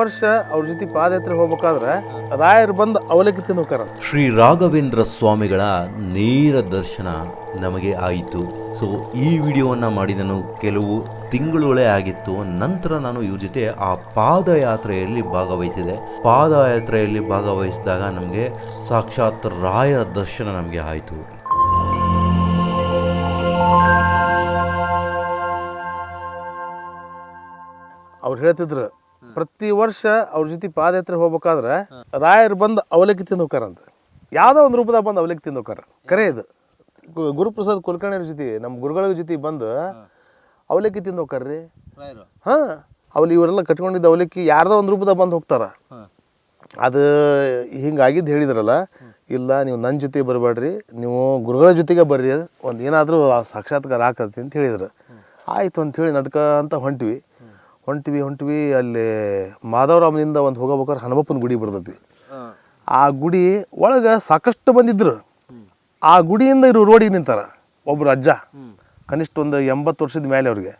ವರ್ಷ ಅವ್ರ ಜೊತೆ ಪಾದಯಾತ್ರೆ ಹೋಗ್ಬೇಕಾದ್ರೆ ರಾಯರು ಬಂದು ಅವಲಕ್ಕಿ ತಿಂದು ಹೋಗ್ತಾರ ಶ್ರೀ ರಾಘವೇಂದ್ರ ಸ್ವಾಮಿಗಳ ನೇರ ದರ್ಶನ ನಮಗೆ ಆಯಿತು. ಸೊ ಈ ವಿಡಿಯೋವನ್ನು ಮಾಡಿ ನಾನು ಕೆಲವು ತಿಂಗಳುಗಳೇ ಆಗಿತ್ತು. ನಂತರ ನಾನು ಇವ್ರ ಜೊತೆ ಆ ಪಾದಯಾತ್ರೆಯಲ್ಲಿ ಭಾಗವಹಿಸಿದೆ. ಪಾದಯಾತ್ರೆಯಲ್ಲಿ ಭಾಗವಹಿಸಿದಾಗ ನಮಗೆ ಸಾಕ್ಷಾತ್ ರಾಯರ ದರ್ಶನ ನಮಗೆ ಆಯಿತು. ಅವ್ರು ಹೇಳ್ತಿದ್ರು ಪ್ರತಿ ವರ್ಷ ಅವ್ರ ಜೊತೆ ಪಾದಯಾತ್ರೆ ಹೋಗ್ಬೇಕಾದ್ರೆ ರಾಯರು ಬಂದು ಅವಲಕ್ಕಿ ತಿಂದು ಹೋಗ್ತಾರಂತ. ಯಾವುದೋ ಒಂದು ರೂಪದಾಗ ಬಂದು ಅವಲಕ್ಕಿ ತಿಂದು ಹೋಗ್ತಾರ. ಕರೆ ಇದು. ಗು- ಗುರುಪ್ರಸಾದ್ ಕುಲಕರ್ಣಿಯವ್ರ ಜೊತೆ ನಮ್ಮ ಗುರುಗಳ ಜೊತೆ ಬಂದು ಅವಲಕ್ಕಿ ತಿಂದು ಹೋಗ್ತಾರ್ರಿ. ಹಾಂ ಅವ್ಲಿ ಇವರೆಲ್ಲ ಕಟ್ಕೊಂಡಿದ್ದ ಅವಲಕ್ಕಿ ಯಾರ್ದೋ ಒಂದು ರೂಪದಾಗ ಬಂದು ಹೋಗ್ತಾರ. ಅದು ಹಿಂಗಾಗಿದ್ದು ಹೇಳಿದ್ರಲ್ಲ ಇಲ್ಲ ನೀವು ನನ್ನ ಜೊತೆ ಬರಬೇಡ್ರಿ ನೀವು ಗುರುಗಳ ಜೊತೆಗೆ ಬರ್ರಿ ಒಂದು ಏನಾದರೂ ಸಾಕ್ಷಾತ್ಕಾರ ಹಾಕತಿ ಅಂತ ಹೇಳಿದ್ರು. ಆಯಿತು ಹೇಳಿ ನಡ್ಕ ಅಂತ ಹೊಂಟ್ವಿ. ಹೊಂಟ್ವಿ ಹೊಂಟ್ವಿ ಅಲ್ಲಿ ಮಾಧವರಾಮನಿಂದ ಒಂದು ಹೋಗಬೇಕಾದ್ರೆ ಹನುಮಪ್ಪನ ಗುಡಿ ಬರ್ತೈತಿ. ಆ ಗುಡಿ ಒಳಗೆ ಸಾಕಷ್ಟು ಬಂದಿದ್ರು ಆ ಗುಡಿಯಿಂದ ಇವರು ರೋಡಿಗೆ ನಿಂತಾರ ಒಬ್ರು ಅಜ್ಜ ಕನಿಷ್ಠ ಒಂದು ಎಂಬತ್ತು ವರ್ಷದ ಮೇಲೆ ಅವ್ರಿಗೆ.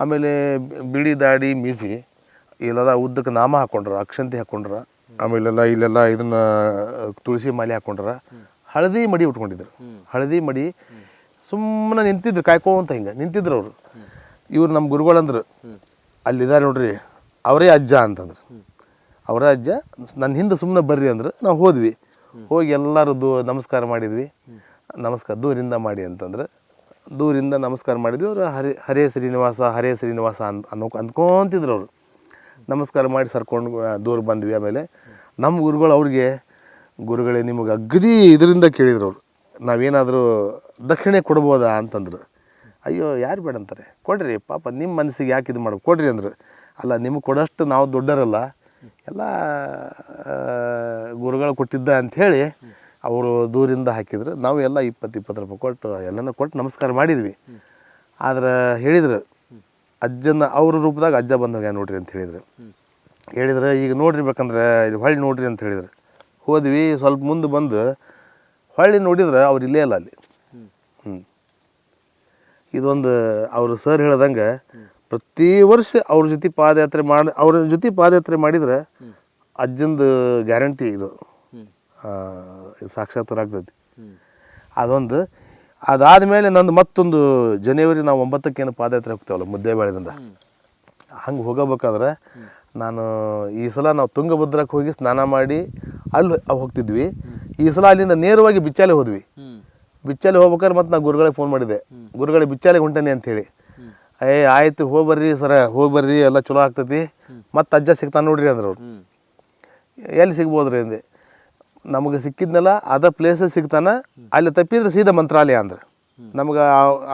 ಆಮೇಲೆ ಬಿಳಿ ದಾಡಿ ಮೀಸಿ ಇಲ್ಲೆಲ್ಲ ಉದ್ದಕ್ಕೆ ನಾಮ ಹಾಕೊಂಡ್ರ ಅಕ್ಷಂತಿ ಹಾಕ್ಕೊಂಡ್ರ ಆಮೇಲೆಲ್ಲ ಇಲ್ಲೆಲ್ಲ ಇದನ್ನ ತುಳಸಿ ಮಾಲೆ ಹಾಕೊಂಡ್ರ. ಹಳದಿ ಮಡಿ ಉಟ್ಕೊಂಡಿದ್ರು. ಹಳದಿ ಮಡಿ ಸುಮ್ಮನೆ ನಿಂತಿದ್ರು ಕಾಯ್ಕೋಂತ ಹಿಂಗೆ ನಿಂತಿದ್ರು ಅವರು. ಇವ್ರು ನಮ್ಮ ಗುರುಗಳಂದ್ರು. ಅಲ್ಲಿದ್ದಾರೆ ನೋಡ್ರಿ, ಅವರೇ ಅಜ್ಜ ಅಂತಂದ್ರು. ಅವರೇ ಅಜ್ಜ ನನ್ನ ಹಿಂದೆ ಸುಮ್ಮನೆ ಬರ್ರಿ ಅಂದ್ರೆ, ನಾವು ಹೋದ್ವಿ. ಹೋಗಿ ಎಲ್ಲರೂ ದೂ, ನಮಸ್ಕಾರ ಮಾಡಿದ್ವಿ. ನಮಸ್ಕಾರ, ದೂರಿಂದ ಮಾಡಿ ಅಂತಂದ್ರೆ. ದೂರಿಂದ ನಮಸ್ಕಾರ ಮಾಡಿದ್ವಿ, ಅವರು ಹರಿ, ಹರೇ ಶ್ರೀನಿವಾಸ ಹರೇ ಶ್ರೀನಿವಾಸ ಅನ್, ಅನ್ನೋ, ಅಂದ್ಕೊತಿದ್ರು ಅವರು. ನಮಸ್ಕಾರ ಮಾಡಿ ಸರ್ಕೊಂಡು ದೂರ ಬಂದ್ವಿ ಆಮೇಲೆ. ನಮ್ಮ ಗುರುಗಳು ಅವ್ರಿಗೆ, ಗುರುಗಳೇ ನಿಮಗೆ ಅಗ್ದಿ ಇದರಿಂದ ಕೇಳಿದ್ರು ಅವರು. ನಾವೇನಾದರೂ ದಕ್ಷಿಣೆ ಕೊಡ್ಬೋದಾ ಅಂತಂದ್ರು. ಅಯ್ಯೋ, ಯಾರು ಬೇಡ ಅಂತಾರೆ? ಕೊಡ್ರಿ, ಪಾಪ ನಿಮ್ಮ ಮನಸ್ಸಿಗೆ ಯಾಕೆ ಇದು ಮಾಡ್ಬೇಕು? ಕೊಡ್ರಿ ಅಂದ್ರೆ. ಅಲ್ಲ, ನಿಮಗೆ ಕೊಡೋಷ್ಟು ನಾವು ದೊಡ್ಡರಲ್ಲ, ಎಲ್ಲ ಗುರುಗಳು ಕೊಟ್ಟಿದ್ದ ಅಂಥೇಳಿ ಅವರು ದೂರಿಂದ ಹಾಕಿದ್ರು. ನಾವು ಎಲ್ಲ ಇಪ್ಪತ್ತು ಇಪ್ಪತ್ತು ರೂಪಾಯಿ ಕೊಟ್ಟು ಎಲ್ಲನೂ ಕೊಟ್ಟು ನಮಸ್ಕಾರ ಮಾಡಿದ್ವಿ. ಆದ್ರೆ ಹೇಳಿದ್ರು, ಅಜ್ಜನ, ಅವ್ರ ರೂಪದಾಗ ಅಜ್ಜ ಬಂದ ಹೋಗ್ಯ ನೋಡ್ರಿ ಅಂತ ಹೇಳಿದ್ರು. ಹೇಳಿದ್ರೆ, ಈಗ ನೋಡ್ರಿ ಬೇಕಂದ್ರೆ ಇಲ್ಲಿ ಹೊಳ್ಳಿ ನೋಡ್ರಿ ಅಂತ ಹೇಳಿದ್ರು. ಹೋದ್ವಿ, ಸ್ವಲ್ಪ ಮುಂದೆ ಬಂದು, ಹೊಳ್ಳಿ ನೋಡಿದ್ರೆ ಅವ್ರು ಇಲ್ಲೇ ಇಲ್ಲ ಅಲ್ಲಿ. ಇದೊಂದು ಅವರು ಸರ್ ಹೇಳ್ದಂಗೆ ಪ್ರತಿ ವರ್ಷ ಅವ್ರ ಜೊತೆ ಪಾದಯಾತ್ರೆ ಮಾಡಿ, ಅವ್ರ ಜೊತೆ ಪಾದಯಾತ್ರೆ ಮಾಡಿದ್ರೆ ಅಜ್ಜಂದು ಗ್ಯಾರಂಟಿ ಇದು. ಸಾಕ್ಷಾತ್ಕಾರ ಆಗ್ತೈತಿ. ಅದೊಂದು, ಅದಾದಮೇಲೆ ನಂದು ಮತ್ತೊಂದು ಜನವರಿ ನಾವು ಒಂಬತ್ತಕ್ಕೇನು ಪಾದಯಾತ್ರೆ ಹೋಗ್ತೇವಲ್ಲ ಮುದ್ದೇಬೇಳೆದಿಂದ. ಹಂಗೆ ಹೋಗಬೇಕಾದ್ರೆ ನಾನು ಈ ಸಲ ನಾವು ತುಂಗಭದ್ರಕ್ಕೆ ಹೋಗಿ ಸ್ನಾನ ಮಾಡಿ ಅಲ್ಲಿ ಹೋಗ್ತಿದ್ವಿ. ಈ ಸಲ ಅಲ್ಲಿಂದ ನೇರವಾಗಿ ಬಿಚ್ಚಾಲೆ ಹೋದ್ವಿ. ಬಿಚ್ಚಾಲೆ ಹೋಗ್ಬೇಕಾದ್ರೆ ಮತ್ತೆ ನಾ ಗುರುಗಳಿಗೆ ಫೋನ್ ಮಾಡಿದೆ. ಗುರುಗಳಿಗೆ ಬಿಚ್ಚಾಲೆ ಹೊಂಟೇನೆ ಅಂಥೇಳಿ ಏ, ಆಯ್ತು ಹೋಗಿ ಬರ್ರಿ ಸರ ಹೋಗಿ ಬರ್ರಿ ಎಲ್ಲ ಚಲೋ ಆಗ್ತೈತಿ. ಮತ್ತೆ ಅಜ್ಜ ಸಿಗ್ತಾನೆ ನೋಡ್ರಿ ಅಂದ್ರೆ ಅವ್ರು. ಎಲ್ಲಿ ಸಿಗ್ಬೋದ್ರಿ ಅಂದೆ. ನಮಗೆ ಸಿಕ್ಕಿದ್ನಲ್ಲ, ಅದ ಪ್ಲೇಸಸ್ ಸಿಗ್ತಾನೆ, ಅಲ್ಲಿ ತಪ್ಪಿದ್ರೆ ಸೀದಾ ಮಂತ್ರಾಲಯ ಅಂದ್ರೆ. ನಮ್ಗೆ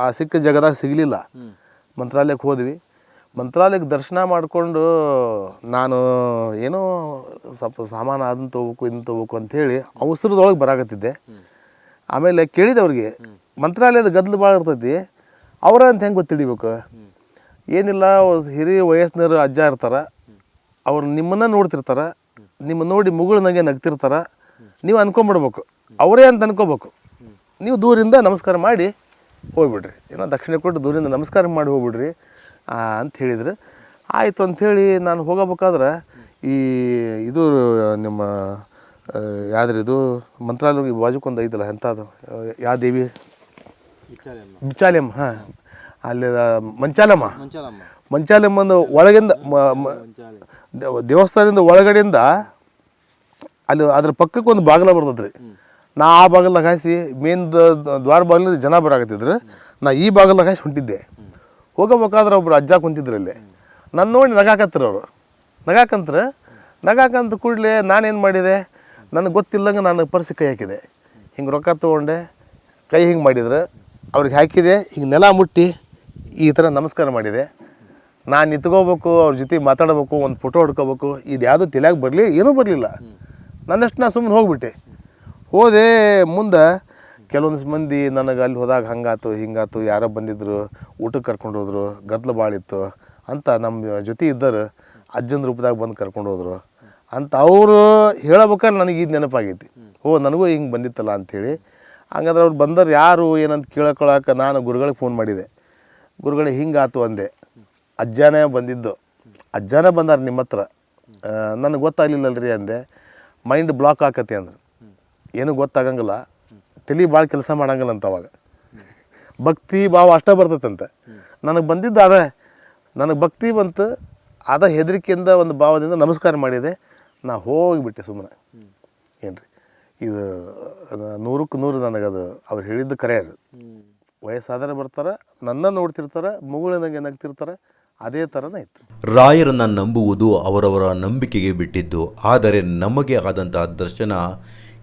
ಆ ಸಿಕ್ಕ ಜಾಗದಾಗ ಸಿಗಲಿಲ್ಲ. ಮಂತ್ರಾಲಯಕ್ಕೆ ಹೋದ್ವಿ. ಮಂತ್ರಾಲಯಕ್ಕೆ ದರ್ಶನ ಮಾಡಿಕೊಂಡು ನಾನು ಏನೋ ಸ್ವಲ್ಪ ಸಾಮಾನು ಅದನ್ನ ತೊಗೋಬೇಕು, ಇದನ್ನ ತೊಗೋಬೇಕು ಅಂಥೇಳಿ ಅವಸರದೊಳಗೆ ಬರಾಕತ್ತಿದ್ದೆ. ಆಮೇಲೆ ಕೇಳಿದವ್ರಿಗೆ, ಮಂತ್ರಾಲಯದ ಗದ್ದಲು ಭಾಳ ಇರ್ತೈತಿ, ಅವರ ಅಂತ ಹೆಂಗೆ ಗೊತ್ತಿಡಿಬೇಕು ಏನಿಲ್ಲ ಹಿರಿಯ ವಯಸ್ಸಿನವರು ಅಜ್ಜ ಇರ್ತಾರೆ, ಅವ್ರು ನಿಮ್ಮನ್ನ ನೋಡ್ತಿರ್ತಾರೆ, ನಿಮ್ಮ ನೋಡಿ ಮುಗುಳ್ನಂಗೆ ನಗ್ತಿರ್ತಾರೆ, ನೀವು ಅನ್ಕೊಂಬಿಡ್ಬೇಕು. ಅವರೇ ಅಂತ ಅನ್ಕೋಬೇಕು. ನೀವು ದೂರಿಂದ ನಮಸ್ಕಾರ ಮಾಡಿ ಹೋಗ್ಬಿಡ್ರಿ. ಏನೋ ದಕ್ಷಿಣ ಕೊಟ್ಟು ದೂರಿಂದ ನಮಸ್ಕಾರ ಮಾಡಿ ಹೋಗ್ಬಿಡ್ರಿ ಅಂತ ಹೇಳಿದ್ರು. ಆಯಿತು ಅಂಥೇಳಿ ನಾನು ಹೋಗಬೇಕಾದ್ರೆ ಈ, ಇದು, ನಿಮ್ಮ ಯಾವ್ದ್ರಿ ಇದು? ಮಂತ್ರಾಲಯ ಬಾಜುಕೊಂದು ಐತಲ್ಲ ಎಂಥದ್ದು ಯಾವ ದೇವಿ? ಬಿಚ್ಚಾಲಮ್ಮ ಹಾಂ. ಅಲ್ಲಿ ಮಂಚಾಲಮ್ಮ. ಮಂಚಾಲಮ್ಮಂದು ಒಳಗಿಂದ ದೇವಸ್ಥಾನದಿಂದ ಒಳಗಡೆಯಿಂದ ಅಲ್ಲಿ ಅದ್ರ ಪಕ್ಕಕ್ಕೆ ಒಂದು ಬಾಗಿಲ ಬರ್ತದ್ರಿ. ನಾ ಆ ಬಾಗಿಲ್ದಾಗ ಹಾಯಿಸಿ ಮೇನ್ ದ್ವಾರ ಬಾಗಿಲಿಂದ ಜನ ಬರಾಕತ್ತಿದ್ರು. ನಾ ಈ ಬಾಗಿಲ ಹಾಯಿಸಿ ಹೊಂಟಿದ್ದೆ. ಹೋಗಬೇಕಾದ್ರೆ ಒಬ್ರು ಅಜ್ಜ ಕುಂತಿದ್ರು ಅಲ್ಲಿ. ನನ್ನ ನೋಡಿ ನಗಾಕತ್ತಿರ ಅವರು. ನಗಾಕಂತ್ರ. ನಗಾಕಂತ ಕೂಡಲೇ ನಾನೇನು ಮಾಡಿದೆ? ನನಗೆ ಗೊತ್ತಿಲ್ಲಂಗೆ ನಾನು ಪರ್ಸಿ ಕೈ ಹಾಕಿದೆ. ಹಿಂಗೆ ರೊಕ್ಕ ತೊಗೊಂಡೆ, ಕೈ ಹಿಂಗೆ ಮಾಡಿದ್ರೆ, ಅವ್ರಿಗೆ ಹಾಕಿದೆ, ಹಿಂಗೆ ನೆಲ ಮುಟ್ಟಿ, ಈ ಥರ ನಮಸ್ಕಾರ ಮಾಡಿದೆ. ನಾನು ನಿಂತ್ಕೋಬೇಕು, ಅವ್ರ ಜೊತೆ ಮಾತಾಡಬೇಕು, ಒಂದು ಫೋಟೋ ಹೊಡ್ಕೋಬೇಕು, ಇದು ಯಾವುದೂ ತಲೆಯಾಗಿ ಬರಲಿ, ಏನೂ ಬರಲಿಲ್ಲ. ನನ್ನಷ್ಟು ನಾನು ಸುಮ್ಮನೆ ಹೋಗ್ಬಿಟ್ಟೆ. ಹೋದೆ ಮುಂದೆ ಕೆಲವೊಂದು ಮಂದಿ ನನಗೆ ಅಲ್ಲಿ ಹೋದಾಗ ಹಂಗಾತು, ಹಿಂಗಾತು, ಯಾರೋ ಬಂದಿದ್ರು ಊಟಕ್ಕೆ ಕರ್ಕೊಂಡು ಹೋದರು ಗದ್ದಲು ಭಾಳ ಇತ್ತು ಅಂತ ನಮ್ಮ ಜೊತೆ ಇದ್ದರು ಅಜ್ಜನ ರೂಪದಾಗ ಬಂದು ಕರ್ಕೊಂಡು ಹೋದ್ರು. ಅಂತ ಅವರು ಹೇಳಬೇಕಾದ್ರೆ ನನಗೆ ಇದು ನೆನಪಾಗೈತಿ. ಓ, ನನಗೂ ಹಿಂಗೆ ಬಂದಿತ್ತಲ್ಲ ಅಂಥೇಳಿ. ಹಂಗಾದ್ರೆ ಅವ್ರು ಬಂದರು ಯಾರು ಏನಂತ ಕೇಳ್ಕೊಳಕ್ಕೆ ನಾನು ಗುರುಗಳಿಗೆ ಫೋನ್ ಮಾಡಿದೆ. ಗುರುಗಳೇ, ಹಿಂಗಾತು ಅಂದೆ. ಅಜ್ಜನೇ ಬಂದಿದ್ದು. ಅಜ್ಜಾನೇ ಬಂದಾರ ನಿಮ್ಮ ಹತ್ರ. ನನಗೆ ಗೊತ್ತಾಗ್ಲಿಲ್ಲಲ್ರಿ ಅಂದೆ. ಮೈಂಡ್ ಬ್ಲಾಕ್ ಆಕತಿ ಅಂದ್ರೆ. ಏನೂ ಗೊತ್ತಾಗಂಗಿಲ್ಲ. ತಲೆ ಭಾಳ ಕೆಲಸ ಮಾಡಂಗಿಲ್ಲ ಅಂತ ಅವಾಗ. ಭಕ್ತಿ ಭಾವ ಅಷ್ಟೇ ಬರ್ತೈತಂತೆ. ನನಗೆ ಬಂದಿದ್ದು ಅದ ನನಗೆ ಭಕ್ತಿ ಬಂತು. ಅದ ಹೆದರಿಕೆಯಿಂದ, ಒಂದು ಭಾವದಿಂದ ನಮಸ್ಕಾರ ಮಾಡಿದೆ. ನಾ ಹೋಗಿಬಿಟ್ಟೆ ಸುಮ್ಮನೆ. ಏನ್ರಿ? ಇದು ಅದು ನೂರಕ್ಕೆ ನೂರು ನನಗದು ಅವ್ರು ಹೇಳಿದ್ದು ಕರೆ ಅದು. ವಯಸ್ಸಾದರೆ ಬರ್ತಾರೆ ನನ್ನ ನೋಡ್ತಿರ್ತಾರೆ ಮುಗುಳಿದಂಗೆ ನಗ್ತಿರ್ತಾರೆ ಅದೇ ಥರನೇ ಇತ್ತು. ರಾಯರನ್ನು ನಂಬುವುದು ಅವರವರ ನಂಬಿಕೆಗೆ ಬಿಟ್ಟಿದ್ದು ಆದರೆ ನಮಗೆ ಆದಂತಹ ದರ್ಶನ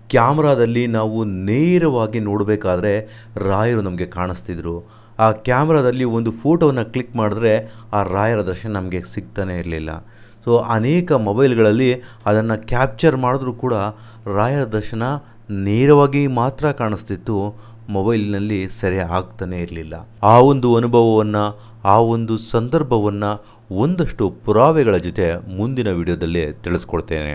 ಕ್ಯಾಮ್ರಾದಲ್ಲಿ ನಾವು ನೇರವಾಗಿ ನೋಡಬೇಕಾದ್ರೆ ರಾಯರು ನಮಗೆ ಕಾಣಿಸ್ತಿದ್ರು. ಆ ಕ್ಯಾಮ್ರಾದಲ್ಲಿ ಒಂದು ಫೋಟೋವನ್ನು ಕ್ಲಿಕ್ ಮಾಡಿದ್ರೆ ಆ ರಾಯರ ದರ್ಶನ ನಮಗೆ ಸಿಗ್ತಾನೆ ಇರಲಿಲ್ಲ. ಸೊ ಅನೇಕ ಮೊಬೈಲ್ಗಳಲ್ಲಿ ಅದನ್ನು ಕ್ಯಾಪ್ಚರ್ ಮಾಡಿದ್ರೂ ಕೂಡ ರಾಯರ ದರ್ಶನ ನೇರವಾಗಿ ಮಾತ್ರ ಕಾಣಿಸ್ತಿತ್ತು. ಮೊಬೈಲ್ನಲ್ಲಿ ಸೆರೆ ಆಗ್ತಾನೆ ಇರಲಿಲ್ಲ. ಆ ಒಂದು ಅನುಭವವನ್ನು, ಆ ಒಂದು ಸಂದರ್ಭವನ್ನು ಒಂದಷ್ಟು ಪುರಾವೆಗಳ ಜೊತೆ ಮುಂದಿನ ವಿಡಿಯೋದಲ್ಲಿ ತಿಳಿಸ್ಕೊಡ್ತೇನೆ.